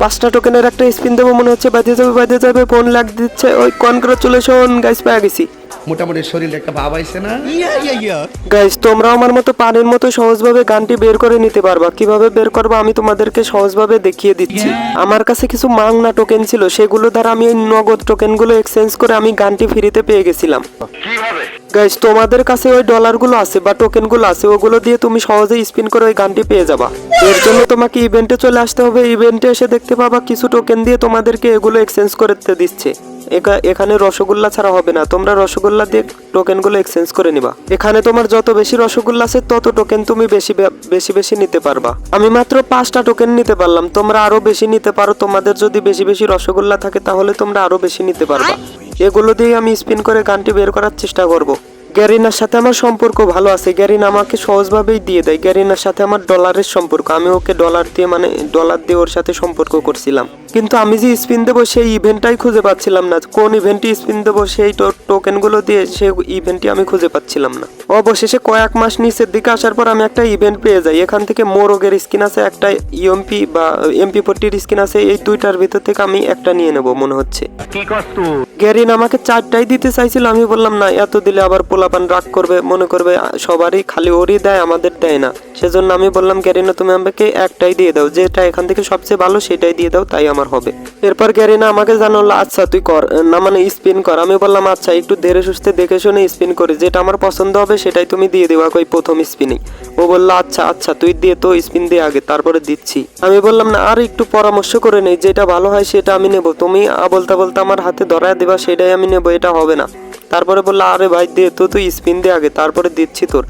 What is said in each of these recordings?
পাঁচটা টোকেনের একটা স্পিন দেবো মনে হচ্ছে বাজে যাবে বাজে যাবে ফোন লাগ দিচ্ছে। ওই কনগ্রাচুলেশন গাইস পেয়ে গেছি। মোটামুটি শরীরে একটা ভাব আইছে না? গাইস তোমরা আমার মতো পানির মতো সহজভাবে গানটি বের করে নিতে পারবা। কীভাবে বের করবা আমি তোমাদেরকে সহজভাবে দেখিয়ে দিচ্ছি। আমার কাছে কিছু মাংনা টোকেন ছিল সেগুলো দ্বারা আমি ওই নগদ টোকেনগুলো এক্সচেঞ্জ করে আমি গানটি ফ্রিতে পেয়ে গেছিলাম। গাইস তোমাদের কাছে ওই ডলারগুলো আছে বা টোকেনগুলো আছে ওগুলো দিয়ে তুমি সহজেই স্পিন করে ওই গানটি পেয়ে যাবা। এর জন্য তোমাকে ইভেন্টে চলে আসতে হবে। ইভেন্টে এসে দেখতে পাবা কিছু টোকেন দিয়ে তোমাদেরকে এগুলো এক্সচেঞ্জ করতে দিচ্ছে। এখানে রসগোল্লা ছাড়া হবে না। তোমরা রসগোল্লা দিয়ে টোকেনগুলো এক্সচেঞ্জ করে নিবা। এখানে তোমার যত বেশি রসগোল্লা আছে তত টোকেন তুমি বেশি বেশি বেশি নিতে পারবা। আমি মাত্র পাঁচটা টোকেন নিতে পারলাম। তোমরা আরও বেশি নিতে পারো। তোমাদের যদি বেশি বেশি রসগোল্লা থাকে তাহলে তোমরা আরও বেশি নিতে পারবা। এগুলো দিয়ে আমি স্পিন করে গানটি বের করার চেষ্টা করব। গ্যারিনার সাথে আমার সম্পর্ক ভালো আছে। গ্যারিন আমাকে সহজভাবেই দিয়ে দেয়। গ্যারিনার সাথে আমার ডলারের সম্পর্ক। আমি ওকে ডলার দিয়ে মানে ডলার দিয়ে ওর সাথে সম্পর্ক করছিলাম। কিন্তু আমি যে স্পিন দেবো সেই ইভেন্টটাই খুঁজে পাচ্ছিলাম না। কোন ইভেন্টে স্পিন দেবো সেই টোকেনগুলো দিয়ে সেই ইভেন্টটি আমি খুঁজে পাচ্ছিলাম না। অবশেষে কয়েক মাস নিচের দিকে আসার পর আমি একটা ইভেন্ট পেয়ে যাই। এখান থেকে মোরগের স্কিন আছে একটা ইএমপি বা এমপি ফোরটির স্কিন আছে। এই দুইটার ভিতর থেকে আমি একটা নিয়ে নেব মনে হচ্ছে। গ্যারিন আমাকে চারটাই দিতে চাইছিল। আমি বললাম না এত দিলে আবার পোলাপান রাগ করবে, মনে করবে সবারই খালি ওরই দেয়, আমাদের দেয় না। সেজন্য আমি বললাম ক্যারিনা তুমি আমাকে একটাই দিয়ে দাও। যেটা এখান থেকে সবচেয়ে ভালো সেটাই দিয়ে দাও, তাই আমার হবে। এরপর ক্যারিনা আমাকে জানালো আচ্ছা তুই কর। না মানে স্পিন কর। আমি বললাম আচ্ছা একটু ধীরে সুস্থে দেখে শুনে স্পিন করে। যেটা আমার পছন্দ হবে, সেটাই তুমি দিয়ে দেওয়া ওই প্রথম স্পিনেই ও বলল আচ্ছা আচ্ছা তুই দিয়ে তো স্পিন দিয়ে আগে, তারপরে দিচ্ছি। আমি বললাম, না, আর একটু পরামর্শ করে নেই, যেটা ভালো হয় সেটা আমি নেব। তুমি বলতে বলতে আমার হাতে ধরায় দেবা, সেটাই আমি নেব, এটা হবে না। তারপরে বলল আরে ভাই দে তো তুই স্পিন দে আগে তারপরে দিচ্ছি তোর।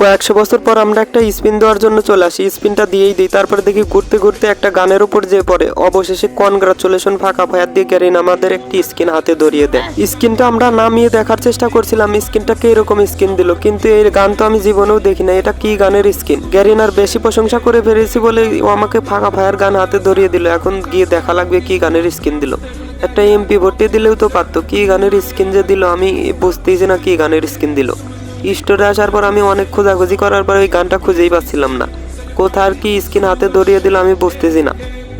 কয়েকশো বছর পর আমরা একটা স্পিন দেওয়ার জন্য চলে আসি। স্পিনটা দিয়েই দিই তারপরে দেখি ঘুরতে ঘুরতে একটা গানের উপর যে পড়ে। অবশেষে কনগ্রাচুলেশন ফাঁকা ফায়ার দিয়ে গ্যারিন আমাদের একটি স্কিন হাতে ধরিয়ে দেয়। স্কিনটা আমরা নামিয়ে দেখার চেষ্টা করছিলাম স্কিনটা কি এরকম স্কিন দিল কিন্তু এই গান তো আমি জীবনেও দেখি না এটা কি গানের স্কিন গ্যারিন আর বেশি প্রশংসা করে ফেলেছি বলে ও আমাকে ফাঁকা ফায়ার গান হাতে ধরিয়ে দিল। এখন গিয়ে দেখা লাগবে কি গানের স্কিন দিল। একটা এমপি ভর্তি দিলেও তো পারতো। কি গানের স্কিন যে দিল আমি বুঝতেইছি না কি গানের স্কিন দিল। স্টোরে আসার পর আমি অনেক খোঁজাখুঁজি করার পর ওই গানটা খুঁজেই পাচ্ছিলাম না। কোথার কি স্কিন হাতে ধরিয়ে দিল আমি বুঝতেছি না।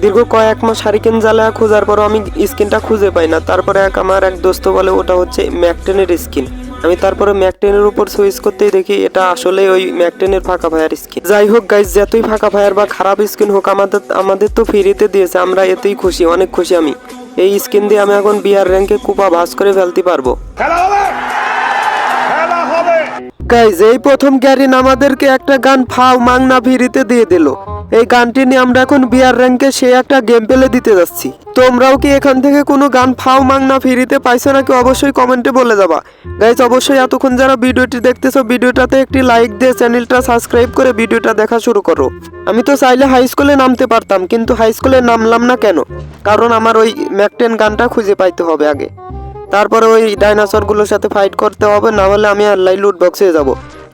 দীর্ঘ কয়েক মাস হারিকেন জ্বালা খোঁজার পর আমি স্কিনটা খুঁজে পাই না। তারপরে এক আমার এক দোস্ত বলে, ওটা হচ্ছে ম্যাকটেনের স্কিন আমি তারপরে ম্যাকটেনের উপর সুইচ করতেই দেখি এটা আসলে ওই ম্যাকটেনের ফাঁকা ফায়ার স্কিন যাই হোক গাইজ যতই ফাঁকা ফায়ার বা খারাপ স্কিন হোক, আমাদের আমাদের তো ফ্রিতে দিয়েছে। আমরা এতেই খুশি, অনেক খুশি আমি। এই স্কিন দিয়ে আমি এখন বিয়ার র্যাঙ্কে কুপা ভাস করে ফেলতে পারব। গাইজ এই প্রথম গ্যারিন আমাদেরকে একটা গান ফাও মাংনা ভিড়িতে দিয়ে দিল। এই গানটি নিয়ে আমরা এখন বিয়ার র্যাঙ্কে সে একটা গেম পেলে দিতে যাচ্ছি। তোমরাও কি এখান থেকে কোনো গান ফাও মাং না ফিরিতে পাইছো নাকি অবশ্যই কমেন্টে বলে যাবা। গাইজ অবশ্যই এতক্ষণ যারা ভিডিওটি দেখতেছো, ভিডিওটাতে একটি লাইক দিয়ে চ্যানেলটা সাবস্ক্রাইব করে ভিডিওটা দেখা শুরু করো। আমি তো চাইলে হাই স্কুলে নামতে পারতাম, কিন্তু হাই স্কুলে নামলাম না কেন? কারণ আমার ওই ম্যাকটেন গানটা খুঁজে পাইতে হবে আগে। তারপরে ওই ডাইনোসরগুলোর সাথে ফাইট করতে হবে, না হলে আমি আল্লাহ লুট বক্সে যাব।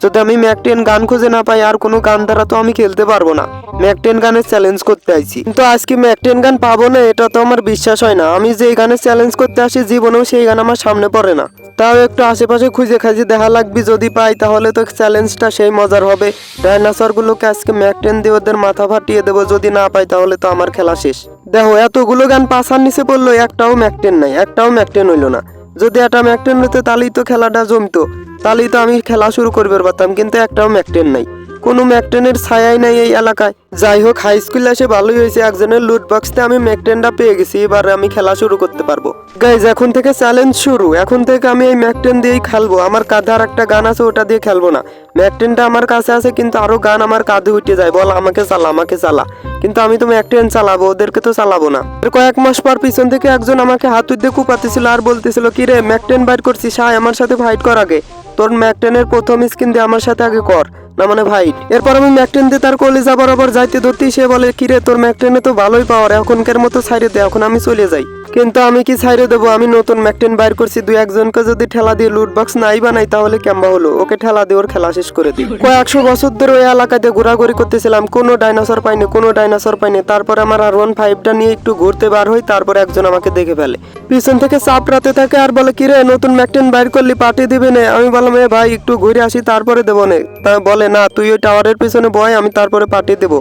যদি আমি ম্যাকটেন গান খুঁজে না পাই, আর কোনো গান দ্বারা তো আমি খেলতে পারব না। ম্যাকটেন গানের চ্যালেঞ্জ করতে আইছি। কিন্তু আজকে ম্যাকটেন গান পাবো না, এটা তো আমার বিশ্বাস হয় না। আমি যে গানের চ্যালেঞ্জ করতে আসি, জীবনেও সেই গান আমার সামনে পড়ে না। তাও একটু আশেপাশে খুঁজে খাজে দেখা লাগবে, যদি পাই, তাহলে তো চ্যালেঞ্জটা সেই মজার হবে। ডাইনোসরগুলোকে আজকে ম্যাকটেন দিয়ে ওদের মাথা ফাটিয়ে দেবো, যদি না পাই, তাহলে তো আমার খেলা শেষ। দেখো, এতগুলো গান পাশার নিচে পড়ল একটাও ম্যাকটেন নাই, একটাও ম্যাকটেন হইল না। যদি একটা ম্যাকটেন হতো তাহলেই তো খেলাটা জমতো। তাহলেই তো আমি খেলা শুরু করবে পারতাম, কিন্তু একটাও ম্যাকটেন নাই। কোনো ম্যাকটেনের ছায়াই নাই এই এলাকায়। যাই হোক হাই স্কুলে এসে ভালোই হয়েছে। একজনের লুট বক্সতে আমি ম্যাকটেনটা পেয়ে গেছি, এবার আমি খেলা শুরু করতে পারব। গাইজ এখন থেকে চ্যালেঞ্জ শুরু। এখন থেকে আমি এই ম্যাকটেন দিয়েই খেলব। আমার কাঁধে আর একটা গান আছে, ওটা দিয়ে খেলব না। ম্যাকটেনটা আমার কাছে আছে, কিন্তু আরও গান আমার কাঁধে উঠে যায়। বল, আমাকে চালা আমাকে চালা। কিন্তু আমি তো ট্রেন চালাবো, ওদেরকে তো চালাবো না। এর কয়েক মাস পর পিছন থেকে একজন আমাকে হাত উদ্দে কুপাতেছিল আর বলতেছিল, কি রে ম্যাকটেন বাইর করছিস? সাই আমার সাথে ফাইট কর আগে। তোর ম্যাকটেনের প্রথম স্কিন দিয়ে আমার সাথে আগে কর। না মানে ভাই, এরপর আমি ম্যাকটেন দিয়ে তার কলিজা বরাবর যাইতে ধরতেই সে বলে, কিরে, তোর ম্যাকটেনে তো ভালোই পাওয়ার, এখনকার মতো ছাইড়ে দে, এখন আমি চলে যাই। কিন্তু আমি কি ছাইড়ে দেবো? আমি নতুন ম্যাকটেন বাইর করছি, দুই একজনকে যদি ঠেলা দিয়ে লুট বক্স নাই বানাই, তাহলে কেমবা হলো? ওকে ঠেলা দিয়ে ওর খেলা শেষ করে দিই। কয়েকশো বছর ধরে ওই এলাকাতে ঘোরাঘুরি করতেছিলাম, কোনো ডাইনোসর পাইনি, কোনো ডাইনোসর পাইনি। তারপর আমার আর ওয়ান ফাইভটা নিয়ে একটু ঘুরতে বার হই, তারপর একজন আমাকে দেখে ফেলে। পিছন থেকে চাপ চাপড়াতে থাকে আর বলে, কিরে, নতুন ম্যাকটেন বাইর করলি, পাঠিয়ে দিবে না? আমি বললাম, এ ভাই, একটু ঘুরে আসি, তারপরে দেবো না। তা বলে, না, তুই ওই টাওয়ারের পিছনে বয়, আমি তারপরে পাঠিয়ে দেবো।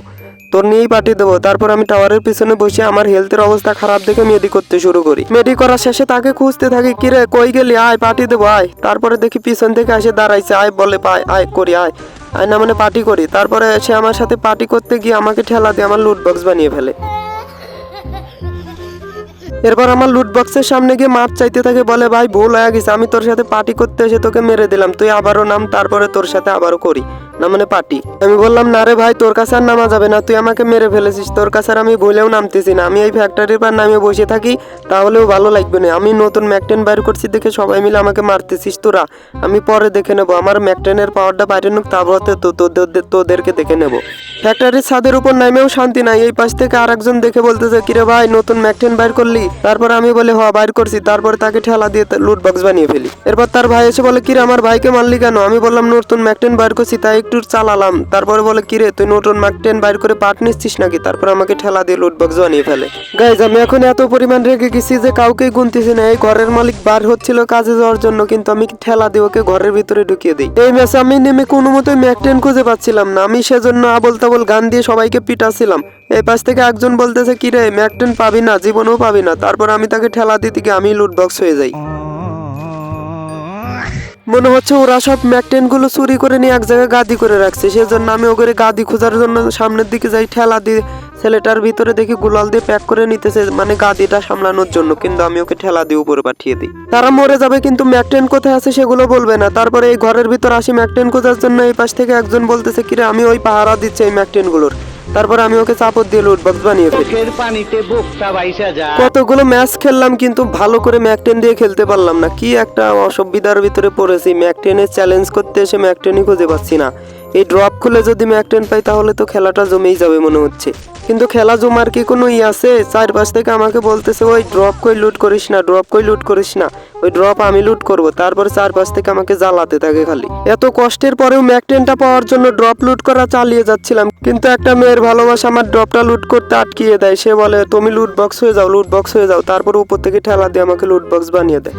তোর নিয়েই পাঠিয়ে দেবো। তারপর আমি টাওয়ারের পিছনে বসে আমার হেলথের অবস্থা খারাপ দেখে মেডি করতে শুরু করি। মেডি করার শেষে তাকে খুঁজতে থাকি কিরে কই গেলি? আয়, পাঠিয়ে দেবো, আয়। তারপরে দেখি পিছন থেকে এসে দাঁড়াইছে, আয়, বলে, পায়, আয়, করি, আয়। আয় না মানে পার্টি করি। তারপরে সে আমার সাথে পার্টি করতে গিয়ে আমাকে ঠেলা দিয়ে আমার লুট বক্স বানিয়ে ফেলে। এরপর আমার লুট বক্সের সামনে গিয়ে মাপ চাইতে থাকে, বলে, ভাই, ভুল হয়ে গেছে। আমি তোর সাথে পার্টি করতে এসে তোকে মেরে দিলাম। তুই আবারও নাম, তারপরে তোর সাথে আবারও করি। না মানে পার্টি। আমি বললাম, না রে ভাই, তোর কাছে আর নামা যাবে না। তুই আমাকে মেরে ফেলেছিস। তোর কাছে আর আমি বলেও নামতেছি না। আমি এই ফ্যাক্টরির পর নামিয়ে বসে থাকি, তাহলেও ভালো লাগবে না। আমি নতুন ম্যাকটেন বাইর করছি দেখে সবাই মিলে আমাকে মারতেছিস তোরা। আমি পরে দেখে নেব। আমার ম্যাকটেনের পাওয়ারটা বাইরে নুক তারপর তোদেরকে দেখে নেব। ফ্যাক্টরির ছাদের উপর নামেও শান্তি নাই। এই পাশ থেকে আরেকজন দেখে বলতেছে কিরে ভাই, নতুন ম্যাকটেন বাইর করলি? তারপর আমি বলে, হ বাইর করছি। তারপর তাকে ঠেলা দিয়ে লুট বক্স বানিয়ে ফেলি। এরপর তার ভাই এসে বলে কিরে আমার ভাইকে মারলি কেন? আমি বললাম, নতুন ম্যাকটেন বাইর করছি, তাই একটু চালালাম। তারপরে বলে, কিরে, তুই নতুন ম্যাকটেন বাইর করে পাট নিচ্ছিস নাকি? তারপর আমাকে ঠেলা দিয়ে লুট বক্স বানিয়ে ফেলে। গাইজ, আমি এখন এত পরিমাণ রেগে গেছি যে কাউকেই গুনতেছি না। এই ঘরের মালিক বার হচ্ছিল কাজে যাওয়ার জন্য, কিন্তু আমি ঠেলা দিয়ে ওকে ঘরের ভিতরে ঢুকিয়ে দিই। এই ম্যাচে আমি নেমে কোনো মতো ম্যাকটেন খুঁজে পাচ্ছিলাম না। আমি সেজন্য আবল তাবল গান দিয়ে সবাইকে পিটাছিলাম। এই পাশ থেকে একজন বলতেছে, কিরে ম্যাকটেন পাবি না, জীবনেও পাবি না। তারপর আমি তাকে ঠেলা দিতে গিয়ে আমি লুট বক্স হয়ে যাই। মনে হচ্ছে ওরা সব ম্যাকটেনগুলো চুরি করে নিয়ে এক জায়গায় গাদি করে রাখছে। সেজন্য আমি ওকে গাদি খোঁজার জন্য সামনের দিকে যাই, ঠেলা দিয়ে ছেলেটার ভিতরে দেখি গুলাল দিয়ে প্যাক করে নিতেছে মানে গাদিটা সামলানোর জন্য, কিন্তু আমি ওকে ঠেলা দিয়ে উপরে পাঠিয়ে দিই। তারা মরে যাবে, কিন্তু ম্যাকটেন কোথায় আছে সেগুলো বলবে না। তারপরে এই ঘরের ভিতর আসি ম্যাকটেন খোঁজার জন্য, এই পাশ থেকে একজন বলতেছে, কিরে, আমি ওই পাহারা দিচ্ছি এই ম্যাকটেনগুলোর তারপর আমি ওকে চাপত দিয়ে লুট বক্স বানিয়ে ফেলি। চোখের পানিতে বুকটা বাইসা যায় কতগুলো ম্যাচ খেললাম কিন্তু ভালো করে ম্যাকটেন দিয়ে খেলতে পারলাম না। কি একটা অসুবিধার ভিতরে পড়েছি। ম্যাকটেনের চ্যালেঞ্জ করতে এসে ম্যাকটেনই খুঁজে পাচ্ছি না। এই ড্রপ খুলে যদি ম্যাকটেন পাই, তাহলে তো খেলাটা জমেই যাবে মনে হচ্ছে। কিন্তু খেলা জমার কি কোনো ই আছে? চারপাশ থেকে আমাকে বলতেছে, ওই ড্রপ কই লুট করিস না ড্রপ কই লুট করিস না। ওই ড্রপ আমি লুট করব। তারপরে চারপাশ থেকে আমাকে জ্বালাতে থাকে খালি। এত কষ্টের পরেও ম্যাকটেনটা পাওয়ার জন্য ড্রপ লুট করা চালিয়ে যাচ্ছিলাম। কিন্তু একটা মেয়ের ভালোবাসা আমার ড্রপটা লুট করতে আটকিয়ে দেয়। সে বলে, তুমি লুট বক্স হয়ে যাও লুট বক্স হয়ে যাও। তারপর উপর থেকে ঠেলা দিয়ে আমাকে লুট বক্স বানিয়ে দেয়।